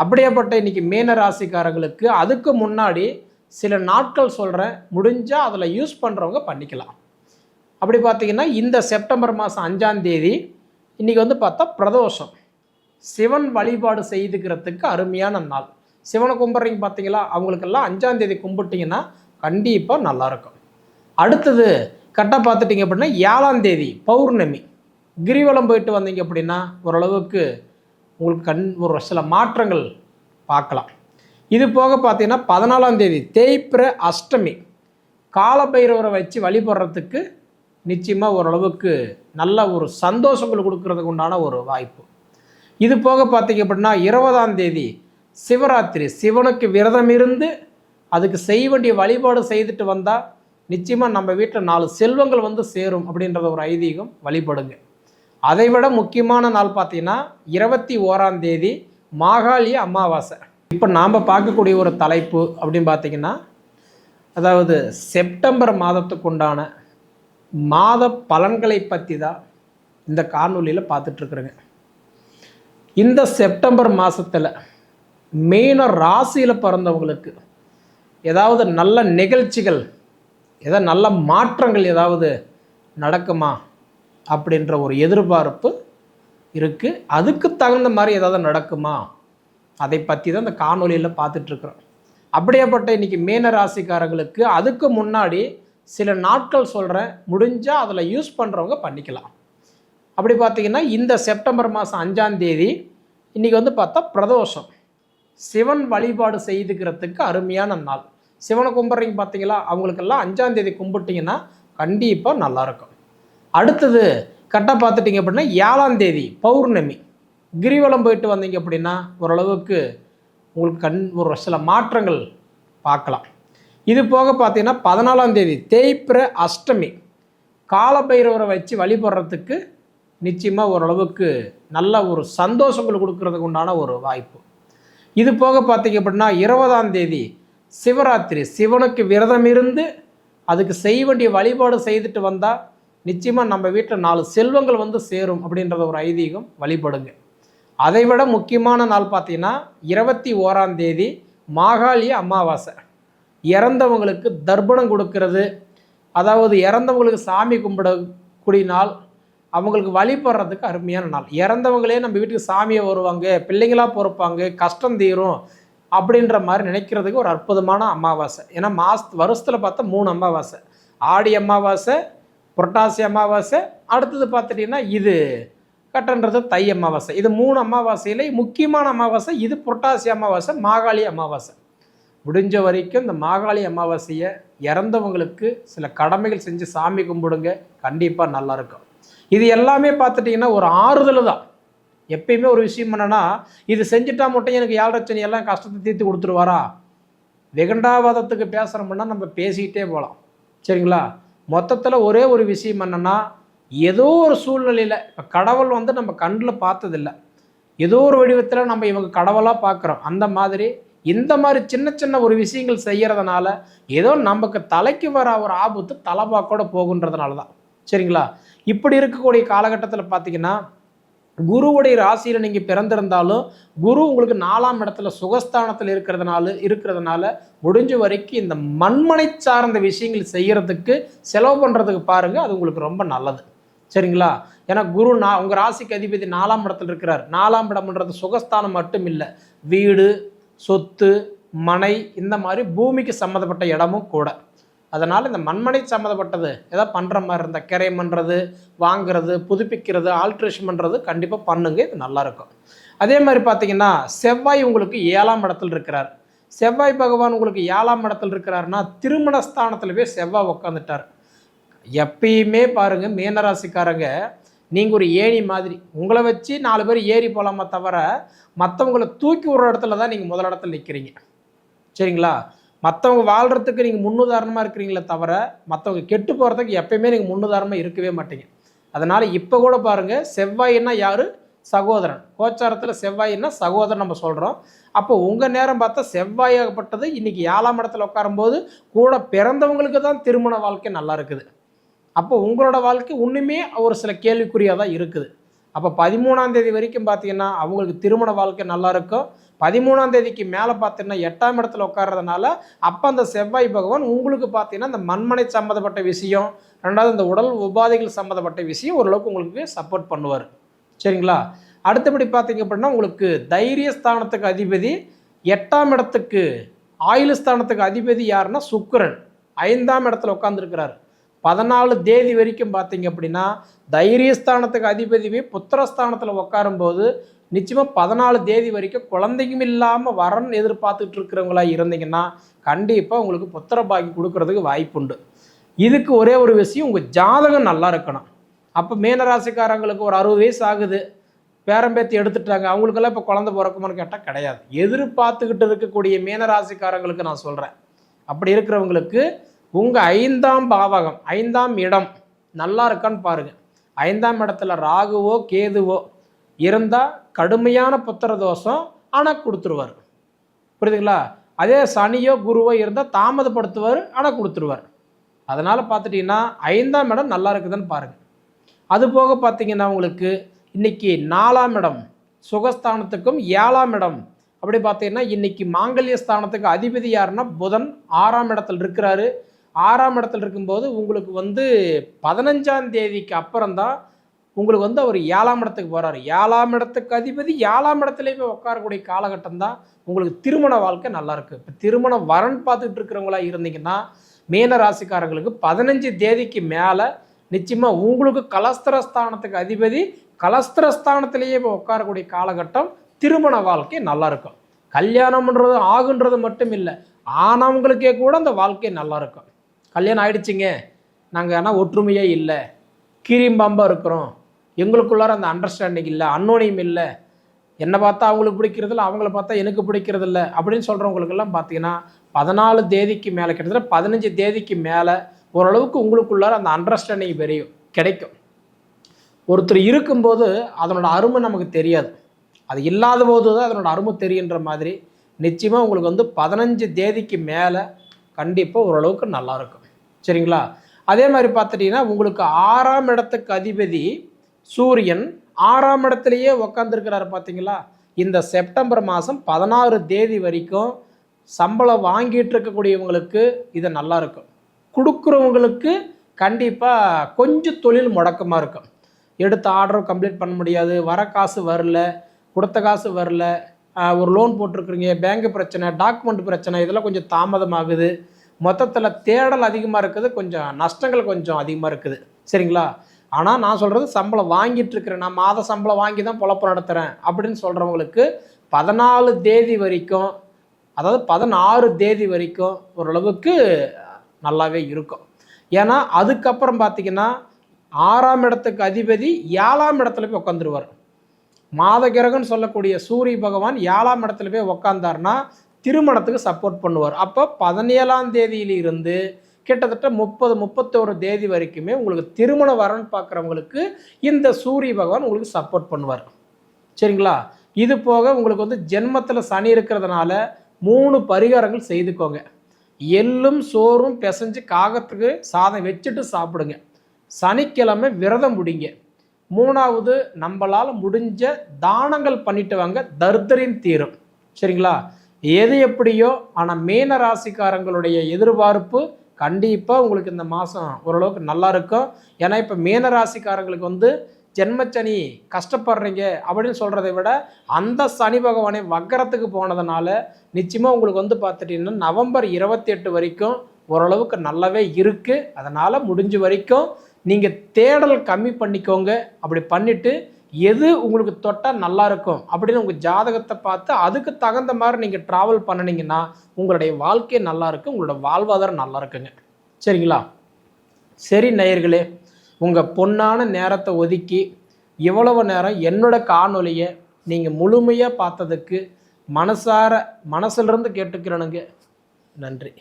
அப்படியேப்பட்ட இன்னைக்கு மீன ராசிக்காரங்களுக்கு அதுக்கு முன்னாடி சில நாட்கள் சொல்கிறேன் முடிஞ்சால் அதில் யூஸ் பண்ணுறவங்க பண்ணிக்கலாம். அப்படி பார்த்தீங்கன்னா இந்த செப்டம்பர் மாதம் அஞ்சாந்தேதி இன்றைக்கி வந்து பார்த்தா பிரதோஷம். சிவன் வழிபாடு செய்துக்கிறதுக்கு அருமையான நாள். சிவனை கும்பிட்றீங்க பார்த்தீங்களா? அவங்களுக்கெல்லாம் அஞ்சாந்தேதி கும்பிட்டிங்கன்னா கண்டிப்பாக நல்லாயிருக்கும். அடுத்தது கரெக்டாக பார்த்துட்டிங்க அப்படின்னா ஏழாம் தேதி பௌர்ணமி. கிரிவலம் போயிட்டு வந்தீங்க அப்படின்னா ஓரளவுக்கு உங்களுக்கு கண் ஒரு சில மாற்றங்கள் பார்க்கலாம். இது போக பார்த்தீங்கன்னா பதினாலாம் தேதி தேய்பிர அஷ்டமி. காலபைரவரை வச்சு வழிபடுறதுக்கு நிச்சயமாக ஓரளவுக்கு நல்ல ஒரு சந்தோஷங்கள் கொடுக்கறதுக்கு உண்டான ஒரு வாய்ப்பு. இது போக பார்த்தீங்க அப்படின்னா இருபதாம் தேதி சிவராத்திரி. சிவனுக்கு விரதம் இருந்து அதுக்கு செய்ய வேண்டிய வழிபாடு செய்துட்டு வந்தால் நிச்சயமாக நம்ம வீட்டில் நாலு செல்வங்கள் வந்து சேரும் அப்படின்றத ஒரு ஐதீகம் வழிபடுங்க. அதை விட முக்கியமான நாள் பார்த்தீங்கன்னா இருபத்தி ஓராம் தேதி மாகாளிய அமாவாசை. இப்போ நாம் பார்க்கக்கூடிய ஒரு தலைப்பு அப்படின்னு பார்த்தீங்கன்னா அதாவது செப்டம்பர் மாதத்துக்கு உண்டான மாத பலன்களை பற்றி தான் இந்த காணொலியில் பார்த்துட்ருக்குறேங்க. இந்த செப்டம்பர் மாதத்தில் மெயினாக ராசியில் பிறந்தவங்களுக்கு ஏதாவது நல்ல நிகழ்ச்சிகள் ஏதாவது நல்ல மாற்றங்கள் ஏதாவது நடக்குமா? அப்படின்ற ஒரு எதிர்பார்ப்பு இருக்குது அதுக்கு தகுந்த மாதிரி ஏதாவது நடக்குமா? அதை பற்றி தான் இந்த காணொலியில் பார்த்துட்ருக்குறோம் அப்படியேப்பட்ட இன்றைக்கி மீன ராசிக்காரங்களுக்கு அதுக்கு முன்னாடி சில நாட்கள் சொல்கிறேன் முடிஞ்சால் அதில் யூஸ் பண்ணுறவங்க பண்ணிக்கலாம். அப்படி பார்த்தீங்கன்னா இந்த செப்டம்பர் மாதம் அஞ்சாந்தேதி இன்றைக்கி வந்து பார்த்தா பிரதோஷம். சிவன் வழிபாடு செய்துக்கிறதுக்கு அருமையான நாள். சிவனை கும்பிட்றீங்க பார்த்தீங்களா? அவங்களுக்கெல்லாம் அஞ்சாந்தேதி கும்பிட்டிங்கன்னா கண்டிப்பாக நல்லாயிருக்கும் அடுத்தது கரெக்டாக பார்த்துட்டிங்க அப்படின்னா ஏழாம் தேதி பௌர்ணமி. கிரிவலம் போயிட்டு வந்தீங்க அப்படின்னா ஓரளவுக்கு உங்களுக்கு கண் ஒரு சில மாற்றங்கள் பார்க்கலாம். இது போக பார்த்தீங்கன்னா பதினாலாம் தேதி தேய்பிர அஷ்டமி. காலபைரவரை வச்சு வழிபடுறதுக்கு நிச்சயமாக ஓரளவுக்கு நல்ல ஒரு சந்தோஷங்கள் கொடுக்கறதுக்கு உண்டான ஒரு வாய்ப்பு. இது போக பார்த்தீங்க அப்படின்னா இருபதாம் தேதி சிவராத்திரி. சிவனுக்கு விரதம் இருந்து அதுக்கு செய்ய வேண்டிய வழிபாடு செய்துட்டு வந்தால் நிச்சயமாக நம்ம வீட்டில் நாலு செல்வங்கள் வந்து சேரும் அப்படின்றத ஒரு ஐதீகம் வழிபடுங்க. அதை விட முக்கியமான நாள் பார்த்தீங்கன்னா இருபத்தி ஓராம் தேதி மாகாளிய அமாவாசை. இறந்தவங்களுக்கு தர்ப்பணம் கொடுக்கறது. அதாவது இறந்தவங்களுக்கு சாமி கும்பிடக்கூடிய நாள். அவங்களுக்கு வழிபடுறதுக்கு அருமையான நாள். இறந்தவங்களே நம்ம வீட்டுக்கு சாமியை வருவாங்க பிள்ளைங்களாக பொறுப்பாங்க கஷ்டம் தீரும் அப்படின்ற மாதிரி நினைக்கிறதுக்கு ஒரு அற்புதமான அமாவாசை. ஏன்னா மாஸ் வருஷத்தில் பார்த்தா மூணு அமாவாசை. ஆடி அமாவாசை புரட்டாசி அமாவாசை அடுத்தது பார்த்துட்டிங்கன்னா இது கட்டன்றது தை அமாவாசை. இது மூணு அமாவாசையில் முக்கியமான அமாவாசை இது புரட்டாசி அமாவாசை மாகாளி அமாவாசை. முடிஞ்ச வரைக்கும் இந்த மாகாளி அமாவாசையை இறந்தவங்களுக்கு சில கடமைகள் செஞ்சு சாமி கும்பிடுங்க கண்டிப்பாக நல்லாயிருக்கும் இது எல்லாமே பார்த்துட்டிங்கன்னா ஒரு ஆறுதல் தான். எப்பயுமே ஒரு விஷயம் என்னென்னா இது செஞ்சுட்டா மட்டும் எனக்கு ஏழரை எல்லாம் கஷ்டத்தை தீர்த்து கொடுத்துருவாரா? வெகண்டாவாதத்துக்கு பேசுகிறோம்னா நம்ம பேசிக்கிட்டே போகலாம். சரிங்களா? மொத்தத்தில் ஒரே ஒரு விஷயம் என்னென்னா ஏதோ ஒரு சூழ்நிலையில் இப்போ கடவுள் வந்து நம்ம கண்ணில் பார்த்ததில்ல. ஏதோ ஒரு வடிவத்தில் நம்ம இவங்க கடவுளாக பார்க்குறோம். அந்த மாதிரி இந்த மாதிரி சின்ன சின்ன ஒரு விஷயங்கள் செய்கிறதுனால ஏதோ நமக்கு தலைக்கு வர ஒரு ஆபத்து தலைபாக்கோட போகுன்றதுனால தான் சரிங்களா? இப்படி இருக்கக்கூடிய காலகட்டத்தில் பார்த்தீங்கன்னா குருவுடைய ராசியில் நீங்கள் பிறந்திருந்தாலும் குரு உங்களுக்கு நாலாம் இடத்துல சுகஸ்தானத்தில் இருக்கிறதுனால இருக்கிறதுனால முடிஞ்ச வரைக்கும் இந்த மண்மனை சார்ந்த விஷயங்கள் செய்கிறதுக்கு செலவு பண்ணுறதுக்கு பாருங்கள் அது உங்களுக்கு ரொம்ப நல்லது. சரிங்களா? ஏன்னா குரு நான் உங்கள் ராசிக்கு அதிபதி நாலாம் இடத்துல இருக்கிறார். நாலாம் இடம்ன்றது சுகஸ்தானம் மட்டும் இல்லை வீடு சொத்து மனை இந்த மாதிரி பூமிக்கு சம்மந்தப்பட்ட இடமும் கூட. அதனால் இந்த மண்மனை சம்மந்தப்பட்டது ஏதாவது பண்ணுற மாதிரி இருந்தால் கிரை பண்ணுறது வாங்குறது புதுப்பிக்கிறது ஆல்ட்ரேஷன் பண்ணுறது கண்டிப்பாக பண்ணுங்க இது நல்லாயிருக்கும் அதே மாதிரி பார்த்தீங்கன்னா செவ்வாய் உங்களுக்கு ஏழாம் இடத்துல இருக்கிறார். செவ்வாய் பகவான் உங்களுக்கு ஏழாம் இடத்துல இருக்கிறாருன்னா திருமணஸ்தானத்தில் போய் செவ்வாய் உட்காந்துட்டார் எப்பயுமே பாருங்கள் மீனராசிக்காரங்க நீங்கள் ஒரு ஏணி மாதிரி உங்களை வச்சு நாலு பேர் ஏறி போகலாமா தவிர மற்றவங்களை தூக்கி விடுற இடத்துல தான் நீங்கள் முதல் இடத்துல நிற்கிறீங்க சரிங்களா? மற்றவங்க வாழ்கிறதுக்கு நீங்கள் முன்னுதாரணமாக இருக்கிறீங்களே தவிர மற்றவங்க கெட்டு போகிறதுக்கு எப்பயுமே நீங்கள் முன்னுதாரணமாக இருக்கவே மாட்டீங்க. அதனால் இப்போ கூட பாருங்கள் செவ்வாயின்னா யார்? சகோதரன். கோச்சாரத்தில் செவ்வாயின்னா சகோதரன் நம்ம சொல்கிறோம் அப்போ உங்கள் நேரம் பார்த்தா செவ்வாயாகப்பட்டது. இன்றைக்கி ஏழாம் இடத்துல உட்காரும்போது கூட பிறந்தவங்களுக்கு தான் திருமண வாழ்க்கை நல்லா இருக்குது. அப்போ உங்களோட வாழ்க்கை இன்னுமே ஒரு சில கேள்விக்குறியாக தான் இருக்குது. அப்போ பதிமூணாம் தேதி வரைக்கும் பார்த்தீங்கன்னா அவங்களுக்கு திருமண வாழ்க்கை நல்லா இருக்கும். பதிமூணாம் தேதிக்கு மேலே பார்த்தீங்கன்னா எட்டாம் இடத்துல உட்கார்றதுனால அப்போ அந்த செவ்வாய் பகவான் உங்களுக்கு பார்த்தீங்கன்னா இந்த மண்மனை சம்மந்தப்பட்ட விஷயம் ரெண்டாவது இந்த உடல் உபாதைகள் சம்மந்தப்பட்ட விஷயம் ஓரளவுக்கு உங்களுக்கு சப்போர்ட் பண்ணுவார். சரிங்களா? அடுத்தபடி பார்த்தீங்க அப்படின்னா உங்களுக்கு தைரியஸ்தானத்துக்கு அதிபதி எட்டாம் இடத்துக்கு ஆயுள் ஸ்தானத்துக்கு அதிபதி யாருன்னா சுக்கிரன். ஐந்தாம் இடத்துல உட்காந்துருக்கிறார் பதினாலு தேதி வரைக்கும் பார்த்தீங்க அப்படின்னா தைரியஸ்தானத்துக்கு அதிபதிவே புத்திரஸ்தானத்தில் உட்காரும்போது நிச்சயமாக பதினாலு தேதி வரைக்கும் குழந்தையும் இல்லாமல் வரன் எதிர்பார்த்துட்டு இருக்கிறவங்களா இருந்தீங்கன்னா கண்டிப்பாக உங்களுக்கு புத்திர பாக்கி கொடுக்கறதுக்கு வாய்ப்புண்டு. இதுக்கு ஒரே ஒரு விஷயம் உங்கள் ஜாதகம் நல்லா இருக்கணும். அப்போ மீனராசிக்காரங்களுக்கு ஒரு அறுபது வயசு ஆகுது. பேரம்பேத்தி எடுத்துட்டாங்க. அவங்களுக்கெல்லாம் இப்போ குழந்தை பிறக்குமான்னு கேட்டால் கிடையாது. எதிர்பார்த்துக்கிட்டு இருக்கக்கூடிய மீனராசிக்காரங்களுக்கு நான் சொல்கிறேன் அப்படி இருக்கிறவங்களுக்கு உங்கள் ஐந்தாம் பாவகம் ஐந்தாம் இடம் நல்லா இருக்கான்னு பாருங்கள் ஐந்தாம் இடத்துல ராகுவோ கேதுவோ இருந்தால் கடுமையான புத்திர தோஷம் ஆனால் கொடுத்துருவார். புரியுதுங்களா? அதே சனியோ குருவோ இருந்தால் தாமதப்படுத்துவார் ஆனால் கொடுத்துருவார். அதனால் பார்த்துட்டிங்கன்னா ஐந்தாம் இடம் நல்லா இருக்குதுன்னு பாருங்கள் அது போக பார்த்தீங்கன்னா உங்களுக்கு இன்னைக்கு நாலாம் இடம் சுகஸ்தானத்துக்கும் ஏழாம் இடம். அப்படி பார்த்தீங்கன்னா இன்றைக்கி மாங்கல்ய ஸ்தானத்துக்கு அதிபதி யாருன்னா புதன் ஆறாம் இடத்துல இருக்கிறாரு. ஆறாம் இடத்துல இருக்கும்போது உங்களுக்கு வந்து பதினஞ்சாம் தேதிக்கு அப்புறம் தான் உங்களுக்கு வந்து அவர் ஏழாம் இடத்துக்கு போகிறார் ஏழாம் இடத்துக்கு அதிபதி ஏழாம் இடத்துலையுமே உட்காரக்கூடிய காலகட்டம் தான் உங்களுக்கு திருமண வாழ்க்கை நல்லாயிருக்கு இப்போ திருமண வரன் பார்த்துட்டு இருக்கிறவங்களா இருந்தீங்கன்னா மீன ராசிக்காரங்களுக்கு பதினஞ்சு தேதிக்கு மேலே நிச்சயமாக உங்களுக்கு கலஸ்திரஸ்தானத்துக்கு அதிபதி கலஸ்திரஸ்தானத்திலேயே இப்போ உட்காரக்கூடிய காலகட்டம் திருமண வாழ்க்கை நல்லா இருக்கும். கல்யாணம்ன்றது ஆகுன்றது மட்டும் இல்லை ஆனவங்களுக்கே கூட அந்த வாழ்க்கை நல்லா இருக்கும். கல்யாணம் ஆயிடுச்சுங்க. நாங்கள் ஆனால் ஒற்றுமையே இல்லை. கீரிம்பாம்பாக இருக்கிறோம். எங்களுக்குள்ளார அந்த அண்டர்ஸ்டாண்டிங் இல்லை அன்னோனியம் இல்லை. என்னை பார்த்தா அவங்களுக்கு பிடிக்கிறதில்ல அவங்கள பார்த்தா எனக்கு பிடிக்கிறதில்ல அப்படின்னு சொல்கிறவங்களுக்கெல்லாம் பார்த்தீங்கன்னா பதினாலு தேதிக்கு மேலே கிட்டத்தட்ட பதினஞ்சு தேதிக்கு மேலே ஓரளவுக்கு உங்களுக்குள்ளார அந்த அண்டர்ஸ்டாண்டிங் பெரியும் கிடைக்கும். ஒருத்தர் இருக்கும்போது அதனோட அருமை நமக்கு தெரியாது. அது இல்லாத போது தான் அதனோட அருமை தெரியுன்ற மாதிரி நிச்சயமாக உங்களுக்கு வந்து பதினஞ்சு தேதிக்கு மேலே கண்டிப்பாக ஓரளவுக்கு நல்லா இருக்கும். சரிங்களா? அதே மாதிரி பார்த்துட்டிங்கன்னா உங்களுக்கு ஆறாம் இடத்துக்கு அதிபதி சூரியன் ஆறாம் இடத்துலையே உக்காந்துருக்கிறாரு பார்த்தீங்களா இந்த செப்டம்பர் மாதம் பதினாறு தேதி வரைக்கும் சம்பளம் வாங்கிட்டு இருக்கக்கூடியவங்களுக்கு இது நல்லா இருக்கும். கொடுக்குறவங்களுக்கு கண்டிப்பாக கொஞ்சம் தொழில் முடக்கமாக இருக்கும். எடுத்த ஆர்டரும் கம்ப்ளீட் பண்ண முடியாது வர காசு வரல கொடுத்த காசு வரல ஒரு லோன் போட்டிருக்கிறீங்க பேங்க் பிரச்சனை டாக்குமெண்ட் பிரச்சனை இதெல்லாம் கொஞ்சம் தாமதமாகுது. மொத்தத்தில் தேடல் அதிகமாக இருக்குது கொஞ்சம் நஷ்டங்கள் கொஞ்சம் அதிகமாக இருக்குது. சரிங்களா? ஆனால் நான் சொல்கிறது சம்பளம் வாங்கிட்டு இருக்கிறேன். நான் மாத சம்பளம் வாங்கி தான் பொழப்பு நடத்துகிறேன் அப்படின்னு சொல்கிறவங்களுக்கு பதினாலு தேதி வரைக்கும் அதாவது பதினாறு தேதி வரைக்கும் ஓரளவுக்கு நல்லாவே இருக்கும். ஏன்னா அதுக்கப்புறம் பார்த்தீங்கன்னா ஆறாம் இடத்துக்கு அதிபதி ஏழாம் இடத்துல போய் உட்காந்துருவார் மாத கிரகம்னு சொல்லக்கூடிய சூரிய பகவான் ஏழாம் இடத்துல போய் உக்காந்தார்னா திருமணத்துக்கு சப்போர்ட் பண்ணுவார். அப்போ பதினேழாம் தேதியிலிருந்து கிட்டத்தட்ட முப்பது முப்பத்தோரு தேதி வரைக்குமே உங்களுக்கு திருமண வரன் பார்க்குறவங்களுக்கு இந்த சூரிய பகவான் உங்களுக்கு சப்போர்ட் பண்ணுவார். சரிங்களா? இது போக உங்களுக்கு வந்து ஜென்மத்தில் சனி இருக்கிறதுனால மூணு பரிகாரங்கள் செய்துக்கோங்க. எள்ளும் சோறும் பிசைஞ்சு காகத்துக்கு சாதம் வச்சுட்டு சாப்பிடுங்க. சனிக்கிழமை விரதம் முடிங்க. மூணாவது நம்மளால் முடிஞ்ச தானங்கள் பண்ணிட்டு வாங்க. தர்தரின் தீரும். சரிங்களா? எது எப்படியோ ஆனால் மீன ராசிக்காரங்களுடைய எதிர்பார்ப்பு கண்டிப்பாக உங்களுக்கு இந்த மாதம் ஓரளவுக்கு நல்லா இருக்கும். ஏன்னா இப்போ மீன ராசிக்காரங்களுக்கு வந்து ஜென்மச்சனி கஷ்டப்படுறீங்க அப்படின்னு சொல்கிறத விட அந்த சனி பகவானை வக்கரத்துக்கு போனதுனால நிச்சயமாக உங்களுக்கு வந்து பார்த்துட்டிங்கன்னா நவம்பர் இருபத்தி எட்டு வரைக்கும் ஓரளவுக்கு நல்லாவே இருக்குது அதனால் முடிஞ்ச வரைக்கும் நீங்கள் தேடல் கம்மி பண்ணிக்கோங்க. அப்படி பண்ணிவிட்டு எது உங்களுக்கு தொட்டால் நல்லா இருக்கும் அப்படின்னு உங்கள் ஜாதகத்தை பார்த்து அதுக்கு தகுந்த மாதிரி நீங்கள் ட்ராவல் பண்ணினீங்கன்னா உங்களுடைய வாழ்க்கை நல்லா இருக்கும் உங்களோட வாழ்வாதாரம் நல்லா இருக்குங்க. சரிங்களா? சரி நேயர்களே உங்கள் பொன்னான நேரத்தை ஒதுக்கி இவ்வளவு நேரம் என்னோட காணொலியை நீங்கள் முழுமையாக பார்த்ததுக்கு மனசார மனசுலேருந்து கேட்டுக்கிறனுங்க. நன்றி.